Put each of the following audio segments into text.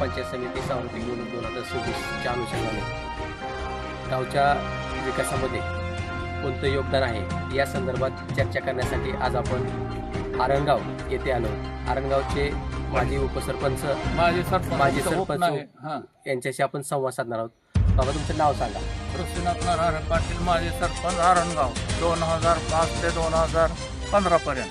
पंचायत समिती सार्वत्रिक निवडणूक दोन हजार सव्वीसच्या अनुषंगाने गावच्या विकासामध्ये कोणतं योगदान आहे या संदर्भात चर्चा करण्यासाठी आज आपण आरणगाव येथे आलो. आरणगावचे माजी उपसरपंच माझे सरपंच यांच्याशी आपण संवाद साधणार आहोत. बाबा तुमचं नाव सांगा. पृथ्वीनाथ नारायण पाटील माझे सरपंच आरणगाव दोन हजार पाच ते दोन हजार पंधरा पर्यंत.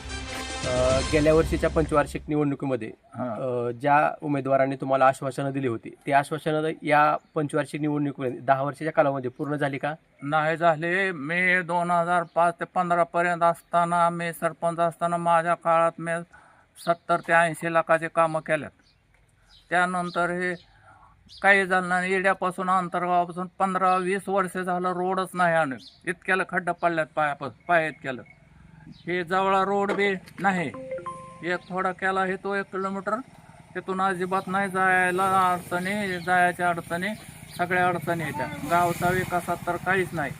अ, गेल्या वर्षीच्या पंचवार्षिक निवडणुकीमध्ये. अ, ज्या उमेदवारांनी तुम्हाला आश्वासनं दिली होती ती आश्वासनं या पंचवार्षिक निवडणुकीमध्ये दहा वर्षाच्या कालामध्ये पूर्ण झाली का? नाही झाले. मी दोन हजार पाच ते पंधरा पर्यंत असताना मी सरपंच असताना माझ्या काळात मी सत्तर ते ऐंशी लाखाचे कामं केल्यात त्यानंतर हे काही झालं नाही येड्यापासून अंतर्गावापासून पंधरा वीस वर्ष झालं रोडच नाही आणि इतक्याला खड्डा पडल्यात पाया पाय इतक्याला. हे जवळा रोड बी नाही. एक थोडा केला हे तो एक किलोमीटर. तिथून अजिबात नाही जायला अडचणी जायच्या अडचणी सगळ्या अडचणी येत्या. गावचा विकासात तर काहीच नाही.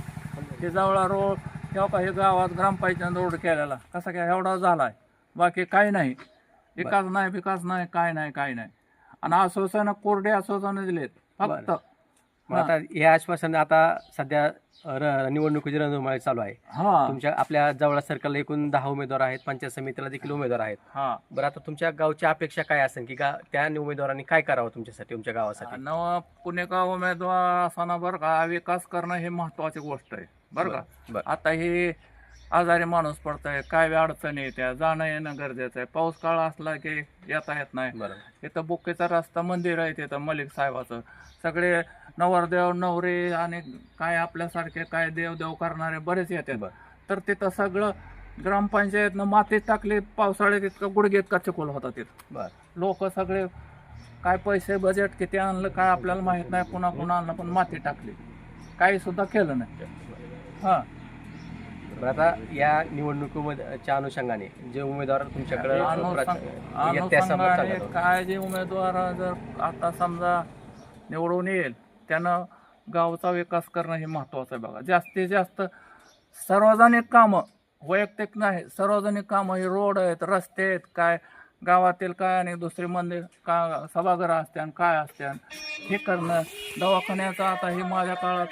हे जवळा रोड तेव्हा का हे गावात ग्रामपंचायत रोड केलेला. कसा काय एवढा झाला आहे बाकी काही नाही. विकास नाही विकास नाही काय नाही काय नाही. आणि आश्वासनं कोरडे आश्वासनं दिलेत फक्त. मग आता हे. आश्वासन आता सध्या र- निवडणुकीची रणधुमाळी चालू आहे. हा. तुमच्या आपल्या जवळ सर्कलला एकूण दहा उमेदवार आहेत पंचायत समितीला देखील उमेदवार आहेत. हा. बरं आता तुमच्या गावची अपेक्षा काय असेल की गा त्या उमेदवारांनी काय करावं तुमच्यासाठी तुमच्या गावासाठी? नव पुणेका उमेदवार असताना बरं का विकास करणं हे महत्वाची गोष्ट आहे. बरं का? बरं. आता हे आजारी माणूस पडतंय काय अडचणी येत्या जाणं येणं गरजेचं आहे. पाऊस काळ असला की येता येत नाही. बरं इथं बुक्केचा रस्ता मंदिर आहे तिथं मलिक साहेबाचं. सगळे नवरदेव नवरे आणि काय आपल्यासारखे काय देवदेव करणारे बरेच येतात. बरं. तर तिथं सगळं ग्रामपंचायतनं मातीत टाकली पावसाळ्यात इतकं गुडघेत का चिखल होता तिथं. बरं. लोक सगळे काय पैसे बजेट किती आणलं काय आपल्याला माहीत नाही पुन्हा पुन्हा आणलं पण माती टाकली. काही सुद्धा केलं नाही. हा. बरं आता या निवडणुकीमध्ये च्या अनुषंगाने जे उमेदवार तुमच्याकडे येत्या समोर चालतात. काय जे उमेदवार जर आता समजा निवडून येईल त्यानं गावचा विकास करणं हे महत्वाचं आहे बघा जास्तीत जास्त सार्वजनिक कामं वैयक्तिक नाही सार्वजनिक कामं हे रोड आहेत रस्ते आहेत काय गावातील काय आणि दुसरे मंदिर का सभागृह असते आणि काय असते हे करणं दवाखान्याचं आता हे माझ्या काळात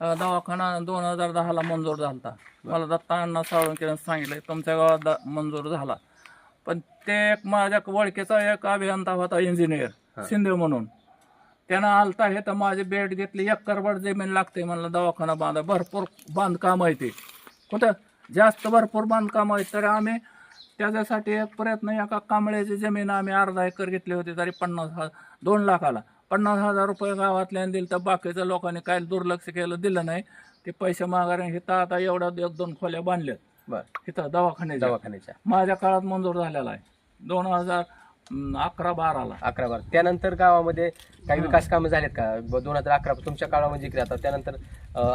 दवाखाना दोन हजार दहाला मंजूर झाला होता मला दत्ता अण्णा साळुंके सांगितलं तुमच्या गावात द- मंजूर झाला. पण ते एक माझ्या ओळखीचा एक अभियंता होता इंजिनियर शिंदे म्हणून. त्यानं आलता हे तर माझी बेड घेतली एक करबड जमीन लागते म्हणलं दवाखाना बांधा भरपूर बांधकाम आहे ते. कुठं? जास्त भरपूर बांधकाम आहे तर आम्ही त्याच्यासाठी एक प्रयत्न एका कांबळ्याची जमीन आम्ही अर्धा एकर घेतली होती तरी पन्नास हजार दोन लाखाला. पन्नास हजार रुपये गावातल्याने दिले तर बाकीच्या लोकांनी काय दुर्लक्ष केलं दिलं नाही. ते पैसे माघारे इथं आता एवढ्या एक दोन खोल्या बांधल्यात. बरं. इथं दवाखान्याच्या. दवाखान्याच्या. माझ्या काळात मंजूर झालेला आहे. दोन हजार अकरा बाराला. अकरा बार. त्यानंतर गावामध्ये काही विकास कामं झालेत का? दोन हजार अकरा तुमच्या काळामध्ये जिकडे आता त्यानंतर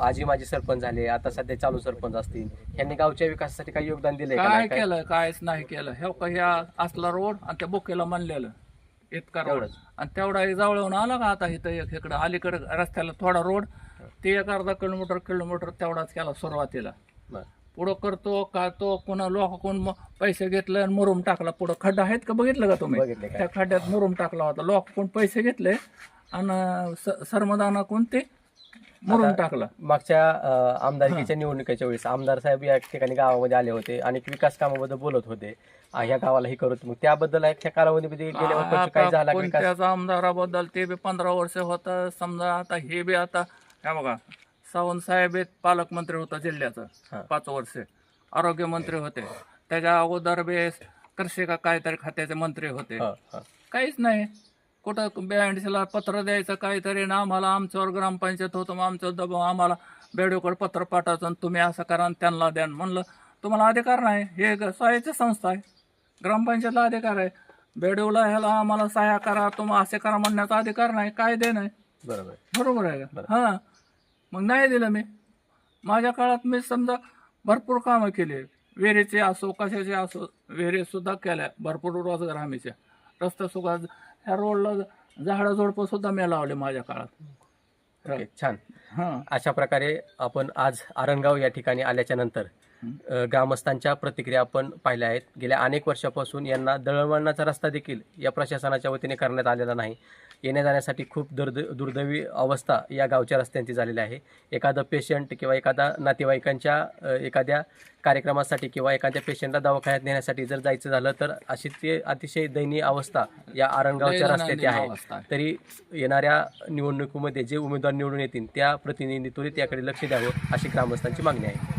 आजी माजी सरपंच झाले आता सध्या चालू सरपंच असतील. यांनी गावच्या विकासासाठी काही योगदान दिलंय का काय केलं कायच नाही केलं. हे ह्या असला रोड आणि त्या बुकेला म्हणलेलं. इतका रोड तेवढंच. आणि तेवढा एक जवळून आला का आता इथं एक इकडं अलीकडे रस्त्याला थोडा रोड ते एक अर्धा किलोमीटर किलोमीटर तेवढाच केला सुरुवातीला. बरं. पुढं करतो का तो पुन्हा लोक कोण म- पैसे घेतले आणि मुरुम टाकला. पुढं खड्डा आहेत का बघितलं का तुम्ही? बघितले काय त्या खड्ड्यात मुरुम टाकला होता. लोक कोण पैसे घेतले आणि स- सरमदाना कोण ते मुरुम टाकला. मागच्या अ, आमदारकीच्या निवडणुकीच्या वेळेस आमदार साहेब या ठिकाणी गावामध्ये आले होते. आणि विकास कामाबद्दल बोलत होते. आ, ह्या गावाला हे करत मग त्याबद्दल त्या कालावधीमध्ये गेल्या वर्षी काय झाला का? विकास कोणत्याच आमदाराबद्दल ते बी पंधरा वर्ष होतं. समजा आता हे बी आता हे बघा सावंत साहेब एक पालकमंत्री होता हा. जिल्ह्याचं पाच वर्ष. आरोग्यमंत्री होते. त्याच्या अगोदर बी कृषी का काहीतरी खात्याचे मंत्री होते. हा, हा. काहीच नाही. कुठं बँडीला पत्र द्यायचं काहीतरी ना आम्हाला आमच्यावर ग्रामपंचायत होतं मग आमचं दबाव आम्हाला बेडूकडे पत्र पाठवायचं आणि तुम्ही असं करा आणि त्यांना द्या म्हणलं तुम्हाला अधिकार नाही. हे ग- स्वायत्त संस्था आहे. ग्रामपंचायतला अधिकार आहे. बेडूला ह्याला आम्हाला सहाय्य करा तुम्ही असे करा म्हणण्याचा अधिकार नाही काय दे नाही. बरोबर. बरोबर आहे का? हां. मग नाही दिलं मी. माझ्या काळात मी समजा भरपूर कामं केली. विहिरीचे असो कशाचे असो विहिरी सुद्धा केल्या. भरपूर रोजगार हमीच्या रस्ता सुद्धा ह्या रोडला झाडं झोडपं सुद्धा मी लावले माझ्या काळात. ओके छान. हां. अशा प्रकारे आपण आज आरणगाव या ठिकाणी आल्याच्यानंतर. अ, ग्रामस्थांच्या प्रतिक्रिया आपण पाहिल्या आहेत. गेल्या अनेक वर्षापासून यांना दळणवळणाचा रस्ता देखील या प्रशासनाच्या वतीने करण्यात आलेला नाही. येण्या जाण्यासाठी खूप दुर्द दुर्दैवी अवस्था या गावच्या रस्त्यांची झालेली आहे. एखादं पेशंट किंवा एखादा नातेवाईकांच्या एखाद्या कार्यक्रमासाठी किंवा एखाद्या पेशंटला दवाखान्यात नेण्यासाठी जर जायचं झालं तर अशी ती अतिशय दयनीय अवस्था या आरणगावच्या रस्त्याची आहे. तरी येणाऱ्या निवडणुकीमध्ये जे उमेदवार निवडून येतील त्या प्रतिनिधींनी त्याकडे लक्ष द्यावं अशी ग्रामस्थांची मागणी आहे.